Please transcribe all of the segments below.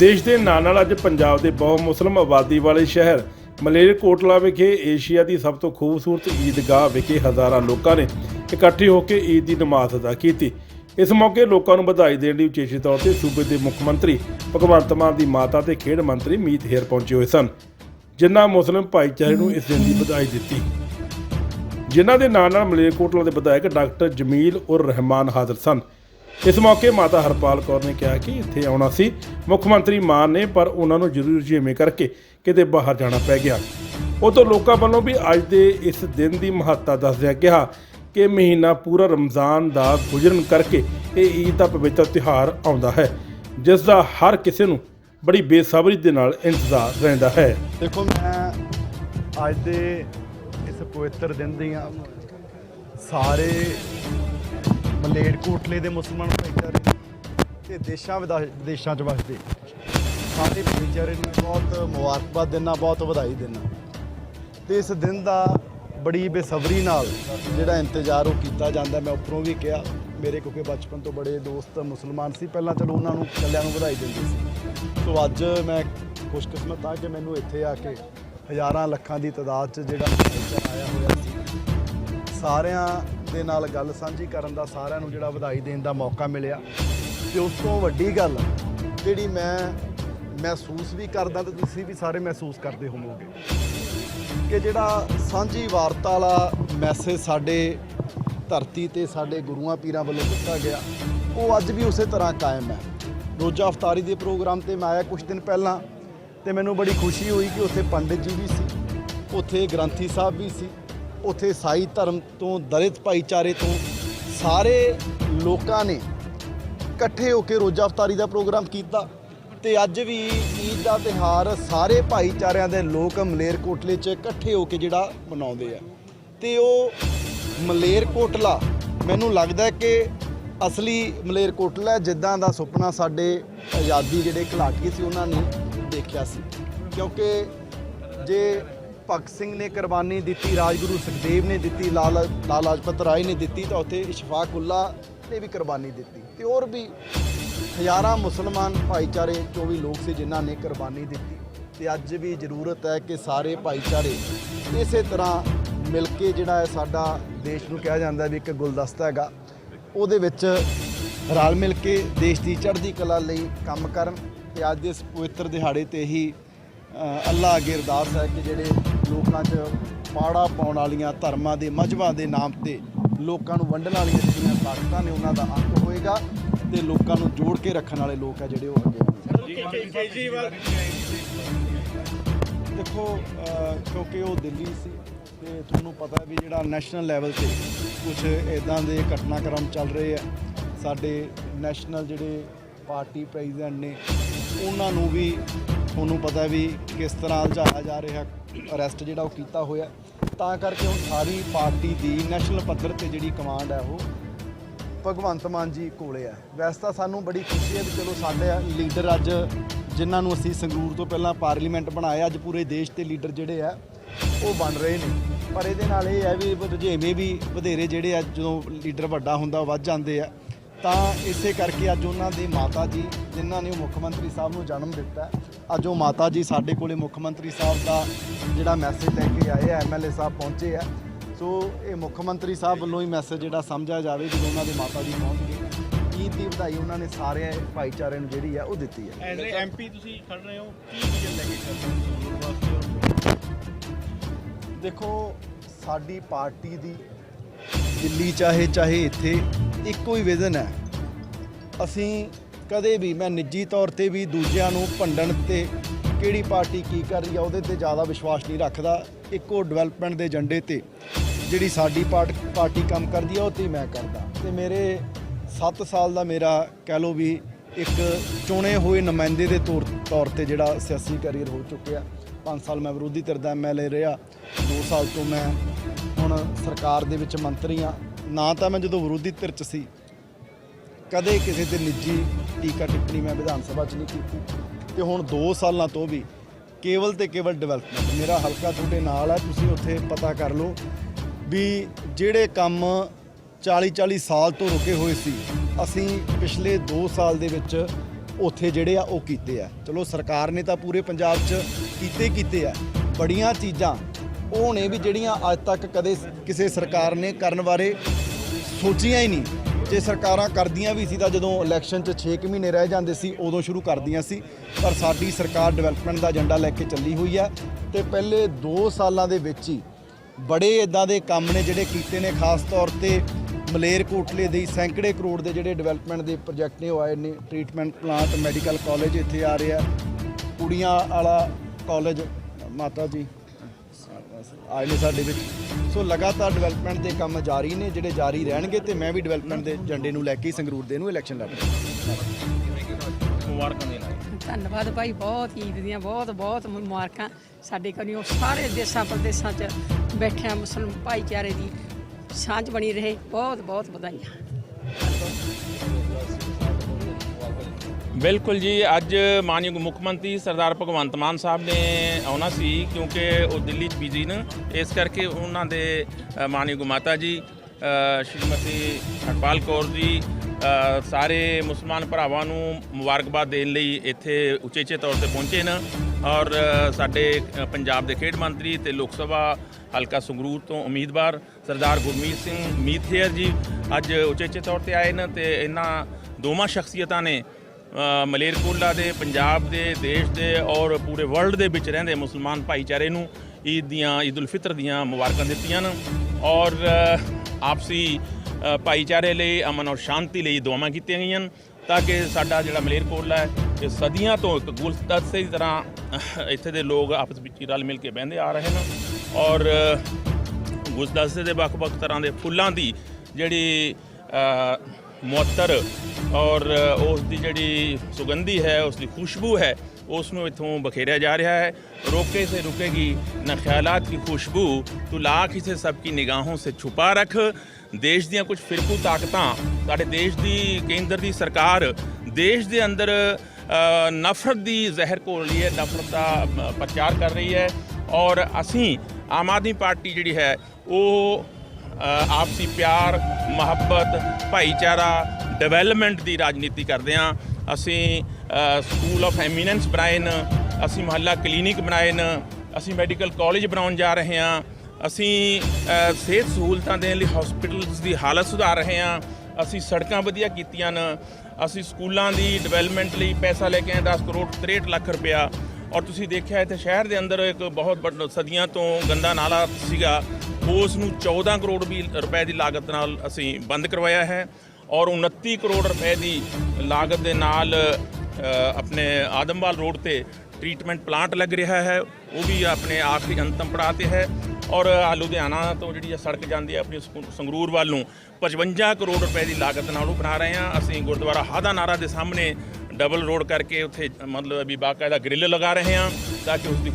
ਦੇਸ਼ ਦੇ ਨਾਲ ਨਾਲ ਅੱਜ ਪੰਜਾਬ ਦੇ ਬਹੁ ਮੁਸਲਮ ਆਬਾਦੀ ਵਾਲੇ ਸ਼ਹਿਰ ਮਲੇਰਕੋਟਲਾ ਵਿਖੇ ਏਸ਼ੀਆ ਦੀ ਸਭ ਤੋਂ ਖੂਬਸੂਰਤ ਈਦਗਾਹ ਵਿਖੇ ਹਜ਼ਾਰਾਂ ਲੋਕਾਂ ਨੇ ਇਕੱਠੇ ਹੋ ਕੇ ਈਦ ਦੀ ਨਮਾਜ਼ ਅਦਾ ਕੀਤੀ। ਇਸ ਮੌਕੇ ਲੋਕਾਂ ਨੂੰ ਵਧਾਈ ਦੇਣ ਲਈ ਉਚੇਚੇ ਤੌਰ ਤੇ ਸੂਬੇ ਦੇ ਮੁੱਖ ਮੰਤਰੀ ਭਗਵੰਤ ਮਾਨ ਦੀ ਮਾਤਾ ਤੇ ਖੇਡ ਮੰਤਰੀ ਮੀਤ ਹੇਰ ਪਹੁੰਚੇ ਹੋਏ ਸਨ, ਜਿਨ੍ਹਾਂ ਮੁਸਲਿਮ ਭਾਈਚਾਰੇ ਨੂੰ ਇਸ ਦਿਨ ਦੀ ਵਧਾਈ ਦਿੱਤੀ। ਜਿਨ੍ਹਾਂ ਦੇ ਨਾਲ ਨਾਲ ਮਲੇਰਕੋਟਲਾ ਦੇ ਵਿਧਾਇਕ ਡਾਕਟਰ ਜਮੀਲ ਉਰ ਰਹਿਮਾਨ ਹਾਜ਼ਰ ਸਨ। ਇਸ ਮੌਕੇ ਮਾਤਾ ਹਰਪਾਲ ਕੌਰ ਨੇ ਕਿਹਾ ਕਿ ਇੱਥੇ ਆਉਣਾ ਸੀ। ਮੁੱਖ ਮੰਤਰੀ ਮਾਨ ਨੇ, ਪਰ ਉਹਨਾਂ ਨੂੰ ਜ਼ਰੂਰ ਜਿਵੇਂ ਕਰਕੇ ਕਿਤੇ ਬਾਹਰ ਜਾਣਾ ਪੈ ਗਿਆ। ਉਦੋਂ ਲੋਕਾਂ ਵੱਲੋਂ ਵੀ ਅੱਜ ਦੇ ਇਸ ਦਿਨ ਦੀ ਮਹੱਤਤਾ ਦੱਸਦਿਆਂ ਕਿਹਾ ਕਿ ਮਹੀਨਾ ਪੂਰਾ ਰਮਜ਼ਾਨ ਦਾ ਗੁਜ਼ਰਨ ਕਰਕੇ ਇਹ ਈਦ ਦਾ ਪਵਿੱਤਰ ਤਿਉਹਾਰ ਆਉਂਦਾ ਹੈ, ਜਿਸ ਦਾ ਹਰ ਕਿਸੇ ਨੂੰ ਬੜੀ ਬੇਸਬਰੀ ਦੇ ਨਾਲ ਇੰਤਜ਼ਾਰ ਰਹਿੰਦਾ ਹੈ। ਦੇਖੋ, ਮੈਂ ਅੱਜ ਦੇ ਇਸ ਪਵਿੱਤਰ ਦਿਨ ਦੀਆਂ ਸਾਰੇ ਮਲੇਰਕੋਟਲੇ ਦੇ ਮੁਸਲਮਾਨ ਭਾਈਚਾਰੇ ਤੇ ਦੇਸ਼ਾਂ ਵਿਦਾ- ਵਿਦੇਸ਼ਾਂ 'ਚ ਵਸਦੇ। ਸਾਰੇ ਭਾਈਚਾਰੇ ਨੂੰ ਬਹੁਤ ਮੁਬਾਰਕਬਾਦ ਦਿੰਦਾ, ਬਹੁਤ ਵਧਾਈ ਦਿੰਦਾ। ਤੇ ਇਸ ਦਿਨ ਦਾ ਬੜੀ ਬੇਸਬਰੀ ਨਾਲ ਜਿਹੜਾ ਇੰਤਜ਼ਾਰ ਉਹ ਕੀਤਾ ਜਾਂਦਾ, ਮੈਂ ਉੱਪਰੋਂ ਵੀ ਕਿਹਾ, ਮੇਰੇ ਕਿਉਂਕਿ ਬਚਪਨ ਤੋਂ ਬੜੇ ਦੋਸਤ ਮੁਸਲਮਾਨ ਸੀ, ਪਹਿਲਾਂ ਚਲੋ ਉਹਨਾਂ ਨੂੰ ਇਕੱਲਿਆਂ ਨੂੰ ਵਧਾਈ ਦਿੰਦੇ ਸੀ। ਸੋ ਅੱਜ ਮੈਂ ਖੁਸ਼ਕਿਸਮਤ ਆ ਕਿ ਮੈਨੂੰ ਇੱਥੇ ਆ ਕੇ ਹਜ਼ਾਰਾਂ ਲੱਖਾਂ ਦੀ ਤਾਦਾਦ 'ਚ ਜਿਹੜਾ ਭਾਈਚਾਰਾ ਆਇਆ ਹੋਇਆ ਸੀ। ਸਾਰਿਆਂ ਦੇ ਨਾਲ ਗੱਲ ਸਾਂਝੀ ਕਰਨ ਦਾ ਸਾਰਿਆਂ ਨੂੰ ਜਿਹੜਾ ਵਧਾਈ ਦੇਣ ਦਾ ਮੌਕਾ ਮਿਲਿਆ। ਤੇ ਉਸ ਤੋਂ ਵੱਡੀ ਗੱਲ, ਜਿਹੜੀ ਮੈਂ ਮਹਿਸੂਸ ਵੀ ਕਰਦਾ ਤੇ ਤੁਸੀਂ ਵੀ ਸਾਰੇ ਮਹਿਸੂਸ ਕਰਦੇ ਹੋਵੋਗੇ, ਕਿ ਜਿਹੜਾ ਸਾਂਝੀ ਵਾਰਤਾ ਵਾਲਾ ਮੈਸੇਜ ਸਾਡੇ ਧਰਤੀ ਤੇ ਸਾਡੇ ਗੁਰੂਆਂ ਪੀਰਾਂ ਵੱਲੋਂ ਦਿੱਤਾ ਗਿਆ, ਉਹ ਅੱਜ ਵੀ ਉਸੇ ਤਰ੍ਹਾਂ ਕਾਇਮ ਹੈ। ਰੋਜ਼ਾ ਅਫਤਾਰੀ ਦੇ ਪ੍ਰੋਗਰਾਮ ਤੇ ਮੈਂ ਆਇਆ ਕੁਝ ਦਿਨ ਪਹਿਲਾਂ ਤੇ ਮੈਨੂੰ ਬੜੀ ਖੁਸ਼ੀ ਹੋਈ ਕਿ ਉੱਥੇ ਪੰਡਿਤ ਜੀ ਵੀ ਸੀ, ਉੱਥੇ ਗ੍ਰੰਥੀ ਸਾਹਿਬ ਵੀ ਸੀ ਉੱਥੇ ਈਸਾਈ ਧਰਮ ਤੋਂ, ਦਲਿਤ ਭਾਈਚਾਰੇ ਤੋਂ ਸਾਰੇ ਲੋਕਾਂ ਨੇ ਇਕੱਠੇ ਹੋ ਕੇ ਰੋਜ਼ਾ ਅਫਤਾਰੀ ਦਾ ਪ੍ਰੋਗਰਾਮ ਕੀਤਾ ਤੇ ਅੱਜ ਵੀ ਈਦ ਦਾ ਤਿਹਾਰ ਸਾਰੇ ਭਾਈਚਾਰਿਆਂ ਦੇ ਲੋਕ ਮਲੇਰਕੋਟਲੇ 'ਚ ਇਕੱਠੇ ਹੋ ਕੇ ਜਿਹੜਾ ਮਨਾਉਂਦੇ ਆ। ਤੇ ਉਹ ਮਲੇਰਕੋਟਲਾ ਮੈਨੂੰ ਲੱਗਦਾ ਕਿ ਅਸਲੀ ਮਲੇਰਕੋਟਲਾ ਜਿੱਦਾਂ ਦਾ ਸੁਪਨਾ ਸਾਡੇ ਆਜ਼ਾਦੀ ਜਿਹੜੇ ਘਲਾਟੀ ਸੀ, ਉਹਨਾਂ ਨੇ ਦੇਖਿਆ ਸੀ। ਕਿਉਂਕਿ ਜੇ ਭਗਤ ਸਿੰਘ ਨੇ ਕੁਰਬਾਨੀ ਦਿੱਤੀ, ਰਾਜਗੁਰੂ ਸੁਖਦੇਵ ਨੇ ਦਿੱਤੀ, ਲਾਲ ਲਾਲ ਲਾਜਪਤ ਰਾਏ ਨੇ ਦਿੱਤੀ ਤਾਂ ਉੱਥੇ ਇਸ਼ਫਾਕੁੱਲਾ ਨੇ ਵੀ ਕੁਰਬਾਨੀ ਦਿੱਤੀ। ਤੇ ਹੋਰ ਵੀ ਹਜ਼ਾਰਾਂ ਮੁਸਲਮਾਨ ਭਾਈਚਾਰੇ ਚੋਂ ਵੀ ਲੋਕ ਸੀ ਜਿਨ੍ਹਾਂ ਨੇ ਕੁਰਬਾਨੀ ਦਿੱਤੀ। ਤੇ ਅੱਜ ਵੀ ਜ਼ਰੂਰਤ ਹੈ ਕਿ ਸਾਰੇ ਭਾਈਚਾਰੇ ਇਸੇ ਤਰ੍ਹਾਂ ਮਿਲ ਕੇ ਜਿਹੜਾ ਹੈ ਸਾਡਾ ਦੇਸ਼ ਨੂੰ ਕਿਹਾ ਜਾਂਦਾ ਵੀ ਇੱਕ ਗੁਲਦਸਤਾ ਹੈਗਾ, ਉਹਦੇ ਵਿੱਚ ਰਲ ਮਿਲ ਕੇ ਦੇਸ਼ ਦੀ ਚੜ੍ਹਦੀ ਕਲਾ ਲਈ ਕੰਮ ਕਰਨ। ਤੇ ਅੱਜ ਦੇ ਇਸ ਪਵਿੱਤਰ ਦਿਹਾੜੇ ਤੇ ਹੀ ਅੱਲਾ ਅੱਗੇ ਅਰਦਾਸ ਹੈ ਕਿ ਜਿਹੜੇ ਲੋਕਾਂ 'ਚ ਪਾੜਾ ਪਾਉਣ ਵਾਲੀਆਂ ਧਰਮਾਂ ਦੇ, ਮਜ਼ਹਬਾਂ ਦੇ ਨਾਮ ਤੇ ਲੋਕਾਂ ਨੂੰ ਵੰਡਣ ਵਾਲੀਆਂ ਜਿਹੜੀਆਂ ਤਾਕਤਾਂ ਨੇ, ਉਹਨਾਂ ਦਾ ਅੰਤ ਹੋਏਗਾ ਤੇ ਲੋਕਾਂ ਨੂੰ ਜੋੜ ਕੇ ਰੱਖਣ ਵਾਲੇ ਲੋਕ ਆ ਜਿਹੜੇ ਉਹ ਅੱਗੇ ਆਉਣਗੇ ਦੇਖੋ ਕਿਉਂਕਿ ਉਹ ਦਿੱਲੀ ਸੀ ਤੇ ਤੁਹਾਨੂੰ ਪਤਾ ਵੀ ਜਿਹੜਾ ਨੈਸ਼ਨਲ ਲੈਵਲ ਤੇ ਕੁਝ ਇਦਾਂ ਦੇ ਘਟਨਾਕ੍ਰਮ ਚੱਲ ਰਹੇ ਆ, ਸਾਡੇ ਨੈਸ਼ਨਲ ਜਿਹੜੇ ਪਾਰਟੀ ਪ੍ਰੈਜ਼ੀਡੈਂਟ ਨੇ, ਉਹਨਾਂ ਨੂੰ ਵੀ ਤੁਹਾਨੂੰ ਪਤਾ ਵੀ ਕਿਸ ਤਰ੍ਹਾਂ ਉਲਝਾਇਆ ਜਾ ਰਿਹਾ ਅਰੈਸਟ ਜਿਹੜਾ ਉਹ ਕੀਤਾ ਹੋਇਆ ਤਾਂ ਕਰਕੇ ਹੁਣ ਸਾਰੀ ਪਾਰਟੀ ਦੀ ਨੈਸ਼ਨਲ ਪੱਧਰ ਤੇ ਜਿਹੜੀ ਕਮਾਂਡ ਹੈ ਉਹ ਭਗਵੰਤ ਮਾਨ ਜੀ ਕੋਲੇ ਆ ਵੈਸੇ ਤਾਂ ਸਾਨੂੰ ਬੜੀ ਖੁਸ਼ੀ ਹੈ ਵੀ ਚਲੋ ਸਾਡੇ ਲੀਡਰ ਅੱਜ ਜਿਨ੍ਹਾਂ ਨੂੰ ਅਸੀਂ ਸੰਗਰੂਰ ਤੋਂ ਪਹਿਲਾਂ ਪਾਰਲੀਮੈਂਟ ਬਣਾਇਆ, ਅੱਜ ਪੂਰੇ ਦੇਸ਼ ਤੇ ਲੀਡਰ ਜਿਹੜੇ ਆ, ਉਹ ਬਣ ਰਹੇ ਨੇ। ਪਰ ਇਹਦੇ ਨਾਲ ਇਹ ਹੈ ਵੀ ਰੁਝੇਵੇਂ ਵੀ ਵਧੇਰੇ ਜਿਹੜੇ ਆ ਜਦੋਂ ਲੀਡਰ ਵੱਡਾ ਹੁੰਦਾ ਵੱਧ ਜਾਂਦੇ ਆ। ਤਾਂ ਇਸੇ ਕਰਕੇ ਅੱਜ ਉਹਨਾਂ ਦੀ ਮਾਤਾ ਜੀ ਜਿਨ੍ਹਾਂ ਨੇ ਮੁੱਖ ਮੰਤਰੀ ਸਾਹਿਬ ਨੂੰ ਜਨਮ ਦਿੱਤਾ ਅੱਜ ਉਹ ਮਾਤਾ ਜੀ ਸਾਡੇ ਕੋਲੇ ਮੁੱਖ ਮੰਤਰੀ ਸਾਹਿਬ ਦਾ ਜਿਹੜਾ ਮੈਸੇਜ ਲੈ ਕੇ ਆਏ ਆ ਐਮਐਲਏ ਸਾਹਿਬ ਪਹੁੰਚੇ ਆ। ਸੋ ਇਹ ਮੁੱਖ ਮੰਤਰੀ ਸਾਹਿਬ ਵੱਲੋਂ ਹੀ ਮੈਸੇਜ ਜਿਹੜਾ ਸਮਝਿਆ ਜਾਵੇ ਜਦੋਂ ਉਹਨਾਂ ਦੇ ਮਾਤਾ ਜੀ ਪਹੁੰਚ ਗਏ ਈਦ ਦੀ ਵਧਾਈ ਉਹਨਾਂ ਨੇ ਸਾਰੇ ਭਾਈਚਾਰੇ ਨੂੰ ਜਿਹੜੀ ਆ ਉਹ ਦਿੱਤੀ ਹੈ ਐਜ਼ ਏ ਐਮਪੀ ਤੁਸੀਂ ਖੜ ਰਹੇ ਹੋ ਕੀ ਵਿਜ਼ਨ ਲੈ ਕੇ ਚੱਲ ਰਹੇ ਹੋ? ਦੇਖੋ ਸਾਡੀ ਪਾਰਟੀ ਦੀ ਦਿੱਲੀ ਚਾਹੇ ਚਾਹੇ ਇੱਥੇ ਇੱਕੋ ਹੀ ਵਿਜ਼ਨ ਹੈ। ਅਸੀਂ ਕਦੇ ਵੀ, ਮੈਂ ਨਿੱਜੀ ਤੌਰ ਤੇ ਵੀ ਦੂਜਿਆਂ ਨੂੰ ਭੰਡਣ ਤੇ ਕਿਹੜੀ ਪਾਰਟੀ ਕੀ ਕਰ ਰਹੀ ਆ, ਉਹਦੇ ਤੇ ਜ਼ਿਆਦਾ ਵਿਸ਼ਵਾਸ ਨਹੀਂ ਰੱਖਦਾ ਇੱਕੋ ਡਿਵੈਲਪਮੈਂਟ ਦੇ ਏਜੰਡੇ ਤੇ। ਜਿਹੜੀ ਸਾਡੀ ਪਾਰਟ- ਪਾਰਟੀ ਕੰਮ ਕਰਦੀ ਆ, ਉਹ ਤੇ ਮੈਂ ਕਰਦਾ। ਤੇ ਮੇਰੇ 7 ਸਾਲ ਦਾ ਮੇਰਾ ਕਹਿ ਲਓ ਵੀ ਇੱਕ ਚੁਣੇ ਹੋਏ ਨੁਮਾਇੰਦੇ ਦੇ ਤੌਰ ਤੌਰ ਤੇ ਜਿਹੜਾ ਸਿਆਸੀ ਕੈਰੀਅਰ ਹੋ ਚੁੱਕਿਆ। 5 ਸਾਲ ਮੈਂ ਵਿਰੋਧੀ ਧਿਰ ਦਾ ਐਮਐਲਏ ਰਿਹਾ। 2 ਸਾਲ ਤੋਂ ਮੈਂ ਹੁਣ ਸਰਕਾਰ ਦੇ ਵਿੱਚ ਮੰਤਰੀ ਆ, ਨਾ ਤਾਂ ਮੈਂ ਜਦੋਂ ਵਿਰੋਧੀ ਧਿਰ ਚ ਸੀ, ਕਦੇ ਕਿਸੇ ਤੇ ਨਿੱਜੀ ਟੀਕਾ ਟਿੱਪਣੀ ਮੈਂ ਵਿਧਾਨ ਸਭਾ 'ਚ ਨਹੀਂ ਕੀਤੀ। ਤੇ ਹੁਣ 2 ਸਾਲਾਂ ਤੋਂ ਵੀ ਕੇਵਲ ਤੇ ਕੇਵਲ ਡਿਵੈਲਪਮੈਂਟ ਮੇਰਾ ਹਲਕਾ ਤੁਹਾਡੇ ਨਾਲ ਹੈ ਤੁਸੀਂ ਉੱਥੇ ਪਤਾ ਕਰ ਲਓ ਵੀ ਜਿਹੜੇ ਕੰਮ 40 40 ਸਾਲ ਤੋਂ ਰੁਕੇ ਹੋਏ ਸੀ, ਅਸੀਂ ਪਿਛਲੇ 2 ਸਾਲ ਦੇ ਵਿੱਚ ਉੱਥੇ ਜਿਹੜੇ ਆ, ਉਹ ਕੀਤੇ ਆ। ਚਲੋ ਸਰਕਾਰ ਨੇ ਤਾਂ ਪੂਰੇ ਪੰਜਾਬ 'ਚ ਕੀਤੇ ਕੀਤੇ ਆ, ਬੜੀਆਂ ਚੀਜ਼ਾਂ ਉਹ ਨੇ ਵੀ ਜਿਹੜੀਆਂ ਅੱਜ ਤੱਕ ਕਦੇ ਕਿਸੇ ਸਰਕਾਰ ਨੇ ਕਰਨ ਬਾਰੇ ਸੋਚੀਆਂ ਹੀ ਨਹੀਂ। ਜੇ ਸਰਕਾਰਾਂ ਕਰਦੀਆਂ ਵੀ ਸੀ ਤਾਂ ਜਦੋਂ ਇਲੈਕਸ਼ਨ 'ਚ 6 ਮਹੀਨੇ ਰਹਿ ਜਾਂਦੇ ਸੀ, ਉਦੋਂ ਸ਼ੁਰੂ ਕਰਦੀਆਂ ਸੀ। ਪਰ ਸਾਡੀ ਸਰਕਾਰ ਡਿਵੈਲਪਮੈਂਟ ਦਾ ਏਜੰਡਾ ਲੈ ਕੇ ਚੱਲੀ ਹੋਈ ਹੈ ਤੇ ਪਹਿਲੇ 2 ਸਾਲਾਂ ਦੇ ਵਿੱਚ ਹੀ ਬੜੇ ਇਦਾਂ ਦੇ ਕੰਮ ਨੇ ਜਿਹੜੇ ਕੀਤੇ ਨੇ। ਖਾਸ ਤੌਰ ਤੇ ਮਲੇਰਕੋਟਲੇ ਦੇ ਸੈਂਕੜੇ ਕਰੋੜ ਦੇ ਜਿਹੜੇ ਡਿਵੈਲਪਮੈਂਟ ਦੇ ਪ੍ਰੋਜੈਕਟ ਨੇ, ਉਹ ਆਏ ਨੇ। ਟ੍ਰੀਟਮੈਂਟ ਪਲਾਂਟ ਮੈਡੀਕਲ ਕਾਲਜ ਇੱਥੇ ਆ ਰਿਹਾ। ਕੁੜੀਆਂ ਵਾਲਾ ਕਾਲਜ ਮਾਤਾ ਜੀ। ਆਏ ਨੇ ਸਾਡੇ ਵਿੱਚ। ਸੋ ਲਗਾਤਾਰ ਡਿਵੈਲਪਮੈਂਟ ਦੇ ਕੰਮ ਜਾਰੀ ਨੇ ਜਿਹੜੇ ਜਾਰੀ ਰਹਿਣਗੇ ਤੇ ਮੈਂ ਵੀ ਡਿਵੈਲਪਮੈਂਟ ਦੇ ਏਜੰਡੇ ਨੂੰ ਲੈ ਕੇ ਸੰਗਰੂਰ ਦੇ ਨੂੰ ਇਲੈਕਸ਼ਨ ਲੜ ਰਿਹਾ ਮੁਬਾਰਕਾਂ ਧੰਨਵਾਦ ਭਾਈ ਬਹੁਤ ਈਦ ਦੀਆਂ ਬਹੁਤ ਬਹੁਤ ਮੁਬਾਰਕਾਂ। ਸਾਡੇ ਕੋਲੋਂ ਸਾਰੇ ਦੇਸ਼ਾਂ ਪ੍ਰਦੇਸ਼ਾਂ 'ਚ ਬੈਠਿਆਂ ਮੁਸਲਮਾਨ ਭਾਈਚਾਰੇ ਦੀ ਸਾਂਝ ਬਣੀ ਰਹੇ। ਬਹੁਤ ਬਹੁਤ ਵਧਾਈਆਂ। ਬਿਲਕੁਲ ਜੀ ਅੱਜ ਮਾਨਯੋਗ ਮੁੱਖ ਮੰਤਰੀ ਸਰਦਾਰ ਭਗਵੰਤ ਮਾਨ ਸਾਹਿਬ ਨੇ ਆਉਣਾ ਸੀ ਕਿਉਂਕਿ ਉਹ ਦਿੱਲੀ 'ਚ ਬਿਜ਼ੀ ਨੇ। ਇਸ ਕਰਕੇ ਉਹਨਾਂ ਦੇ ਅ, ਮਾਨਯੋਗ ਮਾਤਾ ਜੀ ਸ਼੍ਰੀਮਤੀ ਹਰਪਾਲ ਕੌਰ ਜੀ ਸਾਰੇ ਮੁਸਲਮਾਨ ਭਰਾਵਾਂ ਨੂੰ ਮੁਬਾਰਕਬਾਦ ਦੇਣ ਲਈ ਇੱਥੇ ਉਚੇਚੇ ਤੌਰ ਤੇ ਪਹੁੰਚੇ ਨੇ। ਔਰ ਸਾਡੇ ਪੰਜਾਬ ਦੇ ਖੇਡ ਮੰਤਰੀ ਤੇ ਲੋਕ ਸਭਾ ਹਲਕਾ ਸੰਗਰੂਰ ਤੋਂ ਉਮੀਦਵਾਰ ਸਰਦਾਰ ਗੁਰਮੀਤ ਸਿੰਘ ਮੀਥੇਰ ਜੀ ਅੱਜ ਉਚੇਚੇ ਤੌਰ ਤੇ ਆਏ ਨੇ ਤੇ ਇਹਨਾਂ ਦੋਵਾਂ ਸ਼ਖਸੀਅਤਾਂ ਨੇ ਮਲੇਰਕੋਲਾ ਦੇ, ਪੰਜਾਬ ਦੇ, ਦੇਸ਼ ਦੇ ਔਰ ਪੂਰੇ ਵਰਲਡ ਦੇ ਵਿੱਚ ਰਹਿੰਦੇ ਮੁਸਲਮਾਨ ਭਾਈਚਾਰੇ ਨੂੰ ਈਦ ਦੀਆਂ, ਈਦ ਉਲ ਫਿਤਰ ਦੀਆਂ ਮੁਬਾਰਕਾਂ ਦਿੱਤੀਆਂ ਨੇ ਔਰ ਆਪਸੀ ਭਾਈਚਾਰੇ ਲਈ, ਅਮਨ ਔਰ ਸ਼ਾਂਤੀ ਲਈ ਦੁਆਵਾਂ ਕੀਤੀਆਂ ਗਈਆਂ ਨੇ ਤਾਂ ਕਿ ਸਾਡਾ ਜਿਹੜਾ ਮਲੇਰਕੋਟਲਾ ਹੈ, ਇਹ ਸਦੀਆਂ ਤੋਂ ਇੱਕ ਗੁਲਦਸਤੇ ਦੀ ਤਰ੍ਹਾਂ ਇੱਥੇ ਦੇ ਲੋਕ ਆਪਸ ਵਿੱਚ ਰਲ ਮਿਲ ਕੇ ਬਹਿੰਦੇ ਆ ਰਹੇ ਨੇ ਔਰ ਗੁਲਦਸਤੇ ਦੇ ਵੱਖ-ਵੱਖ ਤਰ੍ਹਾਂ ਦੇ ਫੁੱਲਾਂ ਦੀ ਜਿਹੜੀ ਮੁਅੱਤਰ ਔਰ ਉਸ ਦੀ ਜਿਹੜੀ ਸੁਗੰਧੀ ਹੈ ਉਸ ਦੀ ਖੁਸ਼ਬੂ ਹੈ, ਉਸ ਨੂੰ ਇਥੋਂ ਬਖੇਰਿਆ ਜਾ ਰਿਹਾ ਹੈ। ਰੋਕੇ ਸੇ ਰੁਕੇਗੀ ਨਾ ਖਿਆਲਾਤ ਕੀ ਖੁਸ਼ਬੂ, ਤੂੰ ਲਾਖ ਇਸੇ ਸਭ ਕੀ ਨਿਗਾਹੋਂ ਸੇ ਛੁਪਾ ਰੱਖ। ਦੇਸ਼ ਦੀਆਂ ਕੁਝ ਫਿਰਕੂ ਤਾਕਤਾਂ, ਸਾਡੇ ਦੇਸ਼ ਦੀ ਕੇਂਦਰ ਦੀ ਸਰਕਾਰ, ਦੇਸ਼ ਦੇ ਅੰਦਰ ਨਫ਼ਰਤ ਦੀ ਜ਼ਹਿਰ ਘੋਲ ਲਈ ਹੈ, ਨਫ਼ਰਤ ਦਾ ਪ੍ਰਚਾਰ ਕਰ ਰਹੀ ਹੈ। ਔਰ ਅਸੀਂ ਆਮ ਆਦਮੀ ਪਾਰਟੀ ਜਿਹੜੀ ਹੈ, ਉਹ ਆਪਸੀ ਪਿਆਰ, ਮੁਹੱਬਤ, ਭਾਈਚਾਰਾ ਡਿਵੈਲਪਮੈਂਟ ਦੀ ਰਾਜਨੀਤੀ ਕਰਦੇ ਹਾਂ। ਅਸੀਂ ਸਕੂਲ ਆਫ ਐਮੀਨੈਂਸ ਬਣਾਏ ਨੇ, ਅਸੀਂ ਮੁਹੱਲਾ ਕਲੀਨਿਕ ਬਣਾਏ ਨੇ, ਅਸੀਂ ਮੈਡੀਕਲ ਕਾਲਜ ਬਣਾਉਣ ਜਾ ਰਹੇ ਹਾਂ। ਅਸੀਂ ਸਿਹਤ ਸਹੂਲਤਾਂ ਦੇਣ ਲਈ ਹਸਪੀਟਲਸ ਦੀ ਹਾਲਤ ਸੁਧਾਰ ਰਹੇ ਹਾਂ। ਅਸੀਂ ਸੜਕਾਂ ਵਧੀਆ ਕੀਤੀਆਂ ਨੇ। ਅਸੀਂ ਸਕੂਲਾਂ ਦੀ ਡਿਵੈਲਪਮੈਂਟ ਲਈ ਪੈਸਾ ਲੈ ਕੇ ਆਏ 10 ਕਰੋੜ 63 ਲੱਖ ਰੁਪਇਆ। ਔਰ ਤੁਸੀਂ ਦੇਖਿਆ ਇੱਥੇ ਸ਼ਹਿਰ ਦੇ ਅੰਦਰ ਇੱਕ ਬਹੁਤ ਵੱਡਾ ਸਦੀਆਂ ਤੋਂ ਗੰਦਾ ਨਾਲਾ ਸੀਗਾ। ਉਸ ਨੂੰ 14 ਕਰੋੜ ਵੀ ਰੁਪਏ ਦੀ ਲਾਗਤ ਨਾਲ ਅਸੀਂ ਬੰਦ ਕਰਵਾਇਆ ਹੈ ਔਰ 29 ਕਰੋੜ ਰੁਪਏ ਦੀ ਲਾਗਤ ਦੇ ਨਾਲ ਆਪਣੇ ਆਦਮਵਾਲ ਰੋਡ ਤੇ ਟ੍ਰੀਟਮੈਂਟ ਪਲਾਂਟ ਲੱਗ ਰਿਹਾ ਹੈ। ਉਹ ਵੀ ਆਪਣੇ ਆਖਰੀ ਅੰਤਮ ਪੜਾਅ ਤੇ ਹੈ ਔਰ ਲੁਧਿਆਣਾ ਤੋਂ ਜਿਹੜੀ ਇਹ ਸੜਕ ਜਾਂਦੀ ਹੈ ਆਪਣੀ ਸਕੂ- ਸੰਗਰੂਰ ਵੱਲ ਨੂੰ 55 ਕਰੋੜ ਰੁਪਏ ਦੀ ਲਾਗਤ ਨਾਲ ਉਹ ਬਣਾ ਰਹੇ ਹਾਂ। ਅਸੀਂ ਗੁਰਦੁਆਰਾ ਹਾਦਾ ਨਾਰਾ ਦੇ ਸਾਹਮਣੇ ਡਬਲ ਰੋਡ ਕਰਕੇ ਉੱਥੇ ਮਤਲਬ ਵੀ ਬਾਕਾਇਦਾ ਗ੍ਰਿਲ ਲਗਾ ਰਹੇ ਹਾਂ ਤਾਂ ਕਿ ਉਸ ਦੀ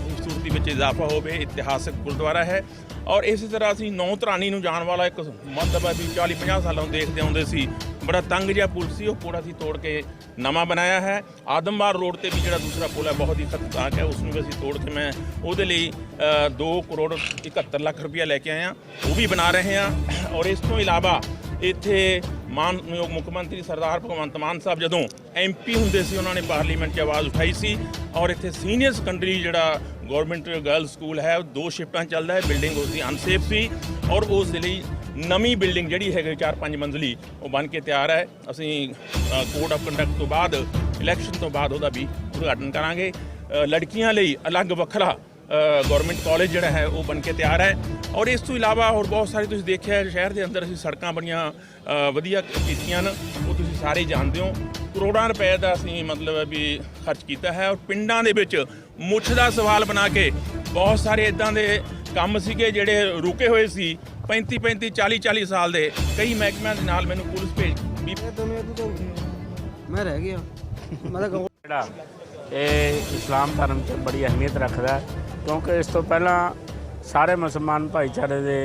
ਖੂਬਸੂਰਤੀ ਵਿੱਚ ਇਜ਼ਾਫਾ ਹੋਵੇ, ਇਤਿਹਾਸਕ ਗੁਰਦੁਆਰਾ ਹੈ। ਔਰ ਇਸੇ ਤਰ੍ਹਾਂ ਅਸੀਂ ਨੌ ਧਰਾਣੀ ਨੂੰ ਜਾਣ ਵਾਲਾ ਇੱਕ ਮਤਲਬ ਹੈ ਵੀ 40 50 ਸਾਲਾਂ ਤੋਂ ਦੇਖਦੇ ਆਉਂਦੇ ਸੀ। ਬੜਾ ਤੰਗ ਜਿਹਾ ਪੁਲ ਸੀ, ਉਹ ਪੁਲ ਅਸੀਂ ਤੋੜ ਕੇ ਨਵਾਂ ਬਣਾਇਆ ਹੈ। ਆਦਮਵਾਰ ਰੋਡ ਤੇ ਵੀ ਜਿਹੜਾ ਦੂਸਰਾ ਪੁਲ ਹੈ, ਬਹੁਤ ਹੀ ਖਤਰਨਾਕ ਹੈ ਉਸ ਨੂੰ ਵੀ ਅਸੀਂ ਤੋੜ ਕੇ ਮੈਂ ਉਹਦੇ ਲਈ 2 ਕਰੋੜ 71 ਲੱਖ ਰੁਪਇਆ ਲੈ ਕੇ ਆਇਆ। ਉਹ ਵੀ ਬਣਾ ਰਹੇ ਹਾਂ। ਔਰ ਇਸ ਤੋਂ ਇਲਾਵਾ ਇੱਥੇ ਮਾਨਯੋਗ ਮੁੱਖ ਮੰਤਰੀ ਸਰਦਾਰ ਭਗਵੰਤ ਮਾਨ ਸਾਹਿਬ ਜਦੋਂ ਐਮਪੀ ਹੁੰਦੇ ਸੀ, ਉਹਨਾਂ ਨੇ ਪਾਰਲੀਮੈਂਟ 'ਚ ਆਵਾਜ਼ ਉਠਾਈ ਸੀ। ਔਰ ਇੱਥੇ ਸੀਨੀਅਰ ਸੈਕੰਡਰੀ ਜਿਹੜਾ ਗਵਰਨਮੈਂਟ ਗਰਲ ਸਕੂਲ ਹੈ, ਦੋ ਸ਼ਿਫਟਾਂ ਚੱਲਦਾ ਹੈ, ਬਿਲਡਿੰਗ ਉਸ ਦੀ ਅਨਸੇਫ ਸੀ ਔਰ ਉਸ ਦੇ ਲਈ ਨਵੀਂ ਬਿਲਡਿੰਗ ਜਿਹੜੀ ਹੈਗੀ 4-5 ਮੰਜ਼ਲੀ, ਉਹ ਬਣ ਕੇ ਤਿਆਰ ਹੈ। ਅਸੀਂ ਕੋਡ ਆਫ ਕੰਡਕਟ ਤੋਂ ਬਾਅਦ ਇਲੈਕਸ਼ਨ ਤੋਂ ਬਾਅਦ ਉਹਦਾ ਵੀ ਉਦਘਾਟਨ ਕਰਾਂਗੇ। ਲੜਕੀਆਂ ਲਈ ਅਲੱਗ ਵੱਖਰਾ ਗਵਰਨਮੈਂਟ ਕਾਲਜ ਜਿਹੜਾ ਹੈ, ਉਹ ਬਣ ਕੇ ਤਿਆਰ ਹੈ। ਔਰ ਇਸ ਤੋਂ ਇਲਾਵਾ ਹੋਰ ਬਹੁਤ ਸਾਰੇ ਤੁਸੀਂ ਦੇਖਿਆ ਸ਼ਹਿਰ ਦੇ ਅੰਦਰ ਅਸੀਂ ਸੜਕਾਂ ਬੜੀਆਂ ਵਧੀਆ ਕੀਤੀਆਂ ਨੇ ਉਹ ਤੁਸੀਂ ਸਾਰੇ ਜਾਣਦੇ ਹੋ। ਕਰੋੜਾਂ ਰੁਪਏ ਦਾ ਅਸੀਂ ਮਤਲਬ ਵੀ ਖਰਚ ਕੀਤਾ ਹੈ ਔਰ ਪਿੰਡਾਂ ਦੇ ਵਿੱਚ ਮੁੱਛ ਦਾ ਸਵਾਲ ਬਣਾ ਕੇ ਬਹੁਤ ਸਾਰੇ ਇਦਾਂ ਦੇ ਕੰਮ ਸੀਗੇ ਜਿਹੜੇ ਰੁਕੇ ਹੋਏ ਸੀ 35 35 40 40 ਸਾਲ ਦੇ ਕਈ ਮਹਿਕਮਿਆਂ ਦੇ ਨਾਲ ਮੈਨੂੰ ਪੁਲਿਸ ਭੇਜ ਵੀ ਮੈਂ ਰਹਿ ਗਿਆ। ਮੈਂ ਤਾਂ ਕਹੂੰ ਜਿਹੜਾ ਇਹ ਇਸਲਾਮ ਧਰਮ 'ਚ ਬੜੀ ਅਹਿਮੀਅਤ ਰੱਖਦਾ ਹੈ ਕਿਉਂਕਿ ਇਸ ਤੋਂ ਪਹਿਲਾਂ ਸਾਰੇ ਮੁਸਲਮਾਨ ਭਾਈਚਾਰੇ ਦੇ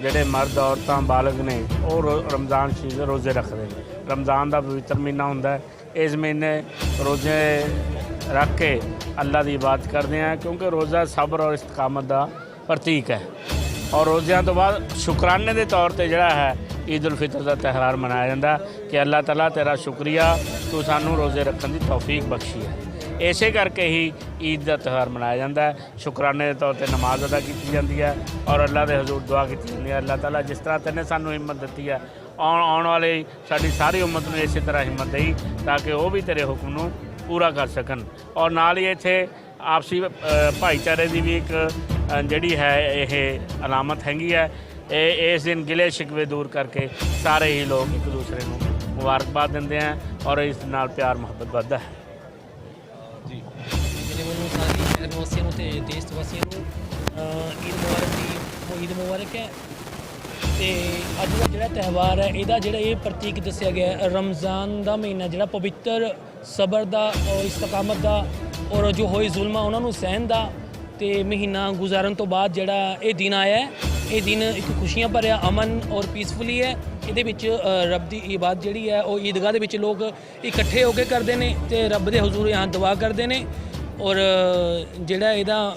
ਜਿਹੜੇ ਮਰਦ ਔਰਤਾਂ, ਬਾਲਗ ਨੇ, ਉਹ ਰੋ- ਰਮਜ਼ਾਨ ਸ਼ਰੀਫ ਦੇ ਰੋਜ਼ੇ ਰੱਖਦੇ ਨੇ। ਰਮਜ਼ਾਨ ਦਾ ਪਵਿੱਤਰ ਮਹੀਨਾ ਹੁੰਦਾ ਹੈ। ਇਸ ਮਹੀਨੇ ਰੋਜ਼ੇ ਰੱਖ ਕੇ ਅੱਲਾ ਦੀ ਇਬਾਦਤ ਕਰਦੇ ਆ ਕਿਉਂਕਿ ਰੋਜ਼ਾ ਸਬਰ ਔਰ ਇਸਤਕਾਮਤ ਦਾ ਪ੍ਰਤੀਕ ਹੈ। ਔਰ ਰੋਜ਼ਿਆਂ ਤੋਂ ਬਾਅਦ ਸ਼ੁਕਰਾਨੇ ਦੇ ਤੌਰ ਤੇ ਜਿਹੜਾ ਹੈ ਈਦ ਉਲ ਫਿਤਰ ਦਾ ਤਿਉਹਾਰ ਮਨਾਇਆ ਜਾਂਦਾ ਕਿ ਅੱਲਾਹ ਤਾਲਾ ਤੇਰਾ ਸ਼ੁਕਰੀਆ, ਤੂੰ ਸਾਨੂੰ ਰੋਜ਼ੇ ਰੱਖਣ ਦੀ ਤੌਫੀਕ ਬਖਸ਼ੀ ਹੈ। ਇਸੇ ਕਰਕੇ ਹੀ ਈਦ ਦਾ ਤਿਉਹਾਰ ਮਨਾਇਆ ਜਾਂਦਾ ਹੈ। ਸ਼ੁਕਰਾਨੇ ਦੇ ਤੌਰ ਤੇ ਨਮਾਜ਼ ਅਦਾ ਕੀਤੀ ਜਾਂਦੀ ਹੈ ਔਰ ਅੱਲਾ ਦੇ ਹਜ਼ੂਰ ਦੁਆ ਕੀਤੀ ਜਾਂਦੀ ਹੈ। ਅੱਲਾ ਤਾਲਾ ਜਿਸ ਤਰ੍ਹਾਂ ਤੈਨੇ ਸਾਨੂੰ ਹਿੰਮਤ ਦਿੱਤੀ ਹੈ, ਆਉਣ ਆਉਣ ਵਾਲੇ ਸਾਡੀ ਸਾਰੀ ਉਮਤ ਨੂੰ ਇਸੇ ਤਰ੍ਹਾਂ ਹਿੰਮਤ ਦੇਈ ਤਾਂ ਕਿ ਉਹ ਵੀ ਤੇਰੇ ਹੁਕਮ ਨੂੰ ਪੂਰਾ ਕਰ ਸਕਣ। ਔਰ ਨਾਲ ਹੀ ਇੱਥੇ ਆਪਸੀ ਭਾਈਚਾਰੇ ਦੀ ਵੀ ਇੱਕ ਜਿਹੜੀ ਹੈ ਇਹ ਅਲਾਮਤ ਹੈਗੀ ਹੈ। ਇਹ, ਇਸ ਦਿਨ ਗਿਲੇ ਸ਼ਿਕਵੇ ਦੂਰ ਕਰਕੇ ਸਾਰੇ ਹੀ ਲੋਕ ਇੱਕ ਦੂਸਰੇ ਨੂੰ ਮੁਬਾਰਕਬਾਦ ਦਿੰਦੇ ਆ ਔਰ ਇਸ ਨਾਲ ਪਿਆਰ ਮੁਹੱਬਤ ਵੱਧਦਾ ਹੈ। ਸਾਰੀ ਨਿਵਾਸੀਆਂ ਨੂੰ ਤੇ ਦੇਸ਼ ਵਾਸੀਆਂ ਨੂੰ ਅ, ਈਦ ਮੁਬਾਰਕ ਦੀ ਉਹ ਈਦ ਮੁਬਾਰਕ ਹੈ। ਤੇ ਅੱਜ ਦਾ ਜਿਹੜਾ ਤਿਉਹਾਰ ਹੈ ਇਹਦਾ ਜਿਹੜਾ ਇਹ ਪ੍ਰਤੀਕ ਦੱਸਿਆ ਗਿਆ ਹੈ ਰਮਜ਼ਾਨ ਦਾ ਮਹੀਨਾ ਜਿਹੜਾ ਪਵਿੱਤਰ ਸਬਰ ਦਾ ਔਰ ਇਸਤਕਾਮਤ ਦਾ ਔਰ ਜੋ ਹੋਏ ਜ਼ੁਲਮਾਂ ਉਹਨਾਂ ਨੂੰ ਸਹਿਣ ਦਾ ਤੇ ਮਹੀਨਾ ਗੁਜ਼ਾਰਨ ਤੋਂ ਬਾਅਦ ਜਿਹੜਾ ਇਹ ਦਿਨ ਆਇਆ ਹੈ ਇਹ ਦਿਨ ਇੱਕ ਖੁਸ਼ੀਆਂ ਭਰਿਆ ਅਮਨ ਔਰ ਪੀਸਫੁਲੀ ਹੈ। ਇਹਦੇ ਵਿੱਚ ਅ, ਰੱਬ ਦੀ ਇਬਾਦਤ ਜਿਹੜੀ ਹੈ ਉਹ ਈਦਗਾਹ ਦੇ ਵਿੱਚ ਲੋਕ ਇਕੱਠੇ ਹੋ ਕੇ ਕਰਦੇ ਨੇ ਤੇ ਰੱਬ ਦੇ ਹਜ਼ੂਰ ਯਹਾਂ ਦੁਆ ਕਰਦੇ ਨੇ। ਔਰ ਜਿਹੜਾ ਇਹਦਾ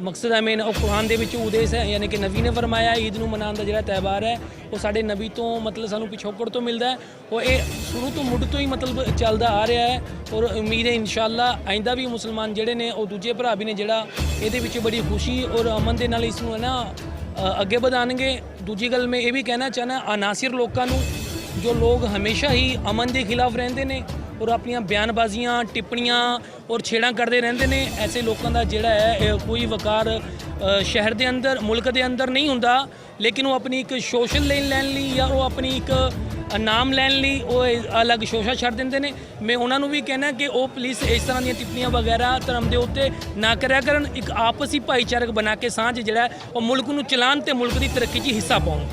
ਮਕਸਦ ਹੈ ਮੇਨ ਉਹ ਕੁਰਾਨ ਦੇ ਵਿੱਚ ਉਦੇਸ਼ ਹੈ ਯਾਨੀ ਕਿ ਨਬੀ ਨੇ ਫਰਮਾਇਆ, ਈਦ ਨੂੰ ਮਨਾਉਣ ਦਾ ਜਿਹੜਾ ਤਿਉਹਾਰ ਹੈ, ਉਹ ਸਾਡੇ ਨਬੀ ਤੋਂ, ਮਤਲਬ ਸਾਨੂੰ ਪਿਛੋਕੜ ਤੋਂ ਮਿਲਦਾ ਹੈ। ਉਹ ਇਹ ਸ਼ੁਰੂ ਤੋਂ ਮੁੱਢ ਤੋਂ ਹੀ ਮਤਲਬ ਚੱਲਦਾ ਆ ਰਿਹਾ ਹੈ। ਔਰ ਉਮੀਦ ਹੈ ਇਨਸ਼ਾਅੱਲਾ ਆਇੰਦਾ ਵੀ ਮੁਸਲਮਾਨ ਜਿਹੜੇ ਨੇ, ਉਹ ਦੂਜੇ ਭਰਾ ਵੀ ਨੇ ਜਿਹੜਾ ਇਹਦੇ ਵਿੱਚ ਬੜੀ ਖੁਸ਼ੀ ਔਰ ਅਮਨ ਦੇ ਨਾਲ ਇਸ ਨੂੰ ਹੈ ਨਾ ਅੱਗੇ ਵਧਾਣਗੇ ਦੂਜੀ ਗੱਲ ਮੈਂ ਇਹ ਵੀ ਕਹਿਣਾ ਚਾਹਨਾ ਅਨਾਸਿਰ ਲੋਕਾਂ ਨੂੰ, ਜੋ ਲੋਕ ਹਮੇਸ਼ਾ ਹੀ ਅਮਨ ਦੇ ਖਿਲਾਫ ਰਹਿੰਦੇ ਨੇ ਔਰ ਆਪਣੀਆਂ ਬਿਆਨਬਾਜ਼ੀਆਂ, ਟਿੱਪਣੀਆਂ ਔਰ ਛੇੜਾਂ ਕਰਦੇ ਰਹਿੰਦੇ ਨੇ। ਐਸੇ ਲੋਕਾਂ ਦਾ ਜਿਹੜਾ ਹੈ ਕੋਈ ਵਕਾਰ ਸ਼ਹਿਰ ਦੇ ਅੰਦਰ, ਮੁਲਕ ਦੇ ਅੰਦਰ ਨਹੀਂ ਹੁੰਦਾ। ਲੇਕਿਨ ਉਹ ਆਪਣੀ ਇੱਕ ਸੋਸ਼ਲ ਲੈਣ ਲੈਣ ਲਈ ਜਾਂ ਉਹ ਆਪਣੀ ਇੱਕ ਨਾਮ ਲੈਣ ਲਈ ਉਹ ਅਲੱਗ ਸ਼ੋਸ਼ਾ ਛੱਡ ਦਿੰਦੇ ਨੇ। ਮੈਂ ਉਹਨਾਂ ਨੂੰ ਵੀ ਕਹਿਣਾ ਕਿ ਉਹ ਪੁਲਿਸ ਇਸ ਤਰ੍ਹਾਂ ਦੀਆਂ ਟਿੱਪਣੀਆਂ ਵਗੈਰਾ ਧਰਮ ਦੇ ਉੱਤੇ ਨਾ ਕਰਿਆ ਕਰਨ। ਇੱਕ ਆਪਸੀ ਭਾਈਚਾਰਕ ਬਣਾ ਕੇ ਸਾਂਝ ਜਿਹੜਾ ਉਹ ਮੁਲਕ ਨੂੰ ਚਲਾਉਣ ਤੇ ਮੁਲਕ ਦੀ ਤਰੱਕੀ 'ਚ ਹਿੱਸਾ ਪਾਉਣ।